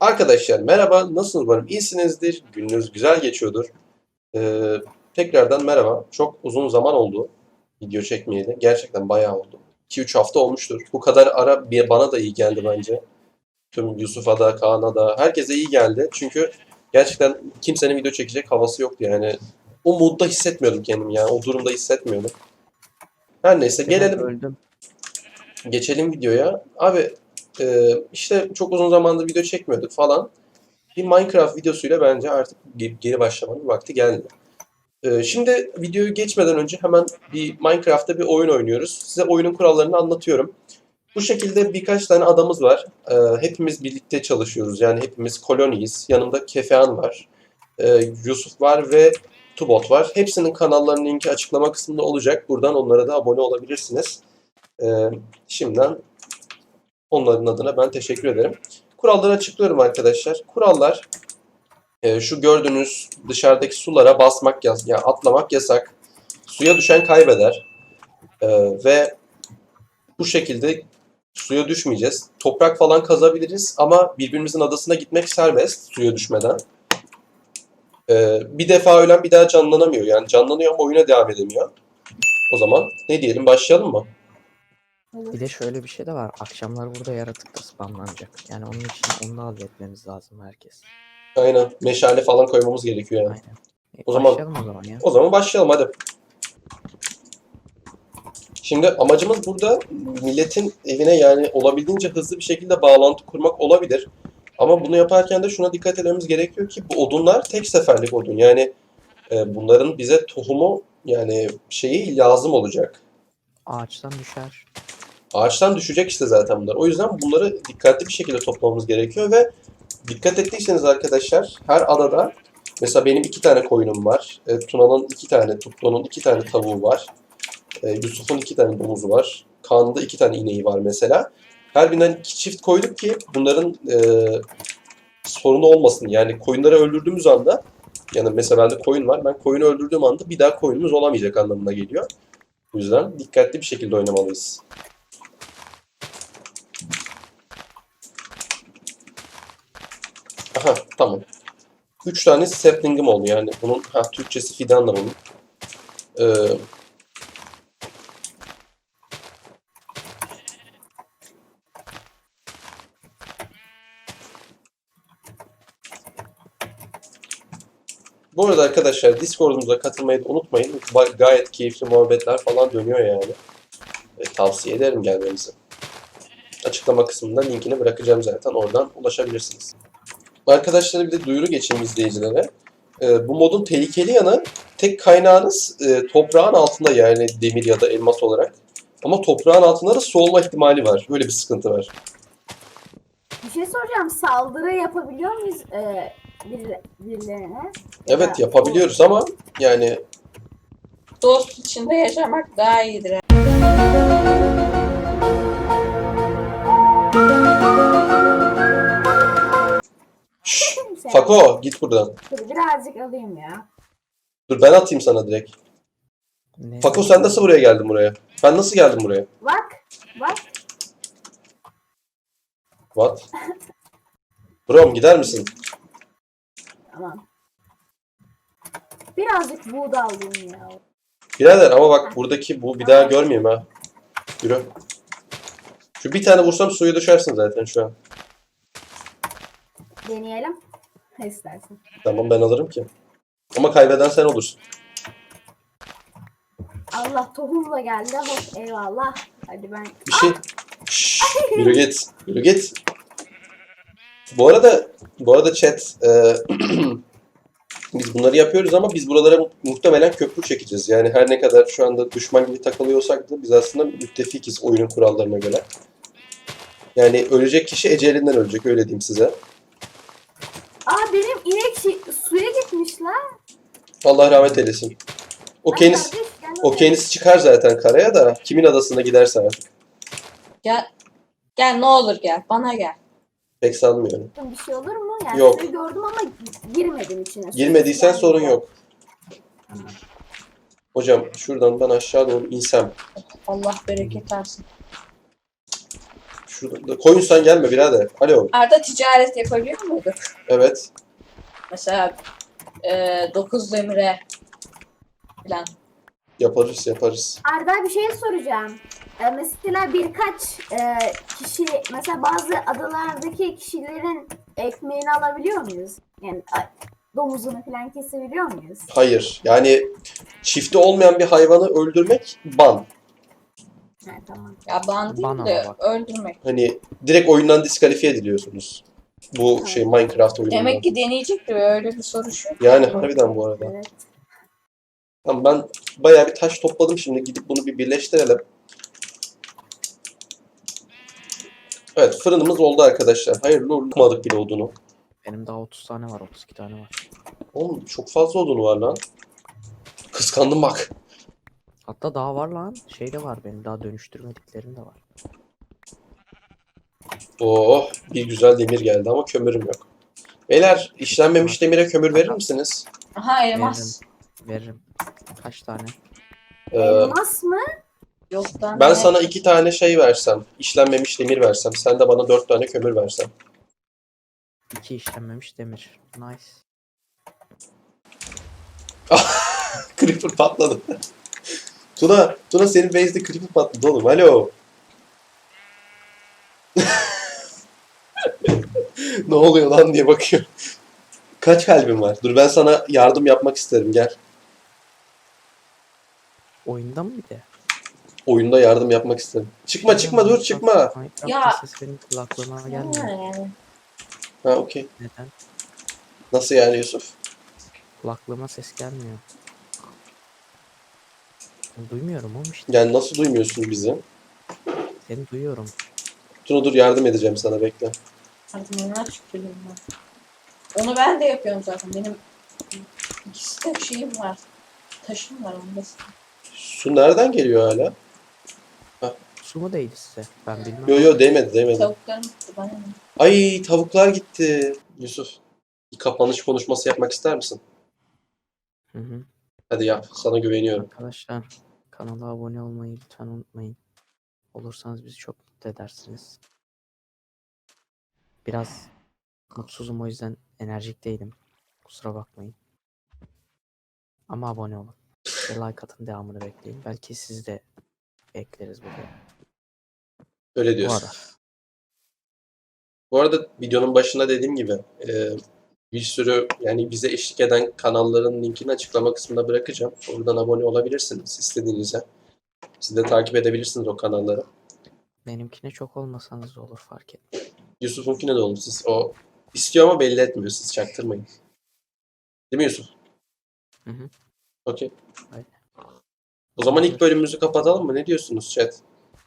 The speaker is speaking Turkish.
Arkadaşlar merhaba, nasılsınız umarım iyisinizdir, gününüz güzel geçiyordur. Ee, tekrardan merhaba, çok uzun zaman oldu video çekmeyeli, gerçekten bayağı oldu. 2-3 hafta olmuştur. Bu kadar ara bana da iyi geldi bence. Tüm Yusuf'a da, Kaan'a da, herkese iyi geldi. Çünkü gerçekten kimsenin video çekecek havası yoktu yani. O modda hissetmiyordum kendimi yani, o durumda hissetmiyordum. Her neyse gelelim. Öldüm. Geçelim videoya. Abi e, işte çok uzun zamandır video çekmiyorduk falan. Bir Minecraft videosuyla bence artık ge- geri başlamanın vakti geldi. E, şimdi videoyu geçmeden önce hemen bir Minecraft'ta bir oyun oynuyoruz. Size oyunun kurallarını anlatıyorum. Bu şekilde birkaç tane adamız var. E, hepimiz birlikte çalışıyoruz. Yani hepimiz koloniyiz. Yanımda Kefehan var. E, Yusuf var ve Tubot var. Hepsinin kanallarının linki açıklama kısmında olacak. Buradan onlara da abone olabilirsiniz. Ee, şimdiden onların adına ben teşekkür ederim. Kuralları açıklıyorum arkadaşlar. Kurallar e, şu gördüğünüz dışarıdaki sulara basmak yas yani atlamak yasak. Suya düşen kaybeder. Ee, ve bu şekilde suya düşmeyeceğiz. Toprak falan kazabiliriz ama birbirimizin adasına gitmek serbest suya düşmeden. Ee, bir defa ölen bir daha canlanamıyor. Yani canlanıyor ama oyuna devam edemiyor. O zaman ne diyelim başlayalım mı? Bir de şöyle bir şey de var. Akşamlar burada yaratık da spamlanacak. Yani onun için onu da halletmemiz lazım herkes. Aynen. Meşale falan koymamız gerekiyor yani. Aynen. E, O zaman- başlayalım o zaman ya. O zaman başlayalım hadi. Şimdi amacımız burada milletin evine yani olabildiğince hızlı bir şekilde bağlantı kurmak olabilir. Ama bunu yaparken de şuna dikkat etmemiz gerekiyor ki bu odunlar tek seferlik odun. Yani e, bunların bize tohumu yani şeyi lazım olacak. Ağaçtan düşer. Ağaçtan düşecek işte zaten bunlar. O yüzden bunları dikkatli bir şekilde toplamamız gerekiyor ve dikkat ettiyseniz arkadaşlar her adada mesela benim iki tane koyunum var. E, Tuna'nın iki tane, Tutlu'nun iki tane tavuğu var. E, Yusuf'un iki tane domuzu var. Kaan'ın da iki tane ineği var mesela. Her birinden iki çift koyduk ki bunların e, sorunu olmasın. Yani koyunları öldürdüğümüz anda yani mesela bende koyun var. Ben koyunu öldürdüğüm anda bir daha koyunumuz olamayacak anlamına geliyor. O yüzden dikkatli bir şekilde oynamalıyız. Aha tamam. Üç tane sapling'im oldu yani. Bunun ha Türkçesi fidan da bunun. Ee, bu arada arkadaşlar Discord'umuza katılmayı unutmayın. Gayet keyifli muhabbetler falan dönüyor yani. E, tavsiye ederim gelmenizi. Açıklama kısmında linkini bırakacağım zaten. Oradan ulaşabilirsiniz. Arkadaşlara bir de duyuru geçeyim izleyicilere. Ee, bu modun tehlikeli yanı tek kaynağınız e, toprağın altında yani demir ya da elmas olarak. Ama toprağın altında da su olma ihtimali var. Böyle bir sıkıntı var. Bir şey soracağım. Saldırı yapabiliyor muyuz e, bir, birilerine? Evet yapabiliyoruz ama yani Dost içinde yaşamak daha iyidir. Fako git buradan. Dur birazcık alayım ya. Dur ben atayım sana direkt. Ne? Fako sen nasıl buraya geldin buraya? Ben nasıl geldim buraya? Bak. Bak. What? Brom gider misin? Tamam. Birazcık buğda alayım ya. Birader ama bak buradaki bu bir daha görmeyeyim ha. Yürü. Şu bir tane vursam suya düşersin zaten şu an. Deneyelim. Ne istersin? Tamam ben alırım ki. Ama kaybeden sen olursun. Allah tohumla geldi. Hop eyvallah. Hadi ben Bir şey... Şşş, yürü git. Yürü git. Bu arada bu arada chat e, biz bunları yapıyoruz ama biz buralara mu- muhtemelen köprü çekeceğiz. Yani her ne kadar şu anda düşman gibi takılıyorsak da biz aslında müttefikiz oyunun kurallarına göre. Yani ölecek kişi ecelinden ölecek öyle diyeyim size. Aa benim inek şi- suya gitmiş lan. Allah rahmet eylesin. O Ay kendisi, kardeş, gel o oraya. kendisi çıkar zaten karaya da kimin adasına giderse artık. Gel. Gel ne olur gel. Bana gel. Pek sanmıyorum. Bir şey olur mu? Yani Yok. suyu gördüm ama girmedim içine. Girmediysen Yani- sorun yok. Hocam şuradan ben aşağı doğru insem. Allah bereket versin. Şurada koyun sen gelme birader. Alo. Arda ticaret yapabiliyor muyduk? Evet. Mesela e, 9 demire falan. Yaparız yaparız. Arda bir şey soracağım. Ee, mesela birkaç e, kişi, mesela bazı adalardaki kişilerin ekmeğini alabiliyor muyuz? Yani a- domuzunu falan kesebiliyor muyuz? Hayır. Yani çifti olmayan bir hayvanı öldürmek ban. Ha, tamam. Ya ban değil Ban de bak. öldürmek. Hani direkt oyundan diskalifiye ediliyorsunuz. Bu şey Minecraft oyunundan. Demek ki deneyecekti öyle bir soru şu. Yani harbiden bu arada. Evet. Tamam ben bayağı bir taş topladım şimdi. Gidip bunu bir birleştirelim. Evet fırınımız oldu arkadaşlar. Hayırlı uğurlu olmadık bile odunu. Benim daha 30 tane var 32 tane var. Oğlum çok fazla odunu var lan. Kıskandım bak. Hatta daha var lan. Şey de var benim daha dönüştürmediklerim de var. Oh bir güzel demir geldi ama kömürüm yok. Beyler işlenmemiş demire kömür verir misiniz? Aha elmas. Veririm. Kaç tane? Ee, Elmas mı? Yok ben ne? sana iki tane şey versem, işlenmemiş demir versem, sen de bana dört tane kömür versen. İki işlenmemiş demir. Nice. Creeper patladı. Tuna, Tuna senin base'de creeper patladı oğlum. Alo. ne oluyor lan diye bakıyor. Kaç kalbin var? Dur ben sana yardım yapmak isterim gel. Oyunda mı bir de? Oyunda yardım yapmak isterim. Çıkma çıkma dur çıkma. Ya. ses benim kulaklığıma gelmiyor. Yani. Ha okey. Neden? Nasıl yani Yusuf? Kulaklığıma ses gelmiyor. Duymuyorum oğlum işte. Yani nasıl duymuyorsun bizi? Seni duyuyorum. Tuna dur yardım edeceğim sana bekle. Artık neler tükürdüm ben. Onu ben de yapıyorum zaten. Benim ikisi de şeyim var. Taşım var onda. Su nereden geliyor hala? Su mu değdi size? Ben bilmem. Yo yo değmedi değmedi. Tavuklarım gitti bana ne? Ay tavuklar gitti. Yusuf bir kapanış konuşması yapmak ister misin? Hı hı. Hadi yap sana güveniyorum. Arkadaşlar kanala abone olmayı lütfen unutmayın. Olursanız bizi çok mutlu edersiniz. Biraz mutsuzum o yüzden enerjik değilim. Kusura bakmayın. Ama abone olun. Ve like atın devamını bekleyin. Belki sizi de ekleriz buraya. Öyle Bu diyorsun. kadar. Bu arada videonun başında dediğim gibi e, bir sürü yani bize eşlik eden kanalların linkini açıklama kısmına bırakacağım. Oradan abone olabilirsiniz istediğinize. Siz de takip edebilirsiniz o kanalları. Benimkine çok olmasanız da olur fark etmez. Yusuf'unkine de olun siz. O istiyor ama belli etmiyor. Siz çaktırmayın. Değil mi Yusuf? Hı hı. Okey. Aynen. O zaman ilk bölümümüzü kapatalım mı? Ne diyorsunuz chat?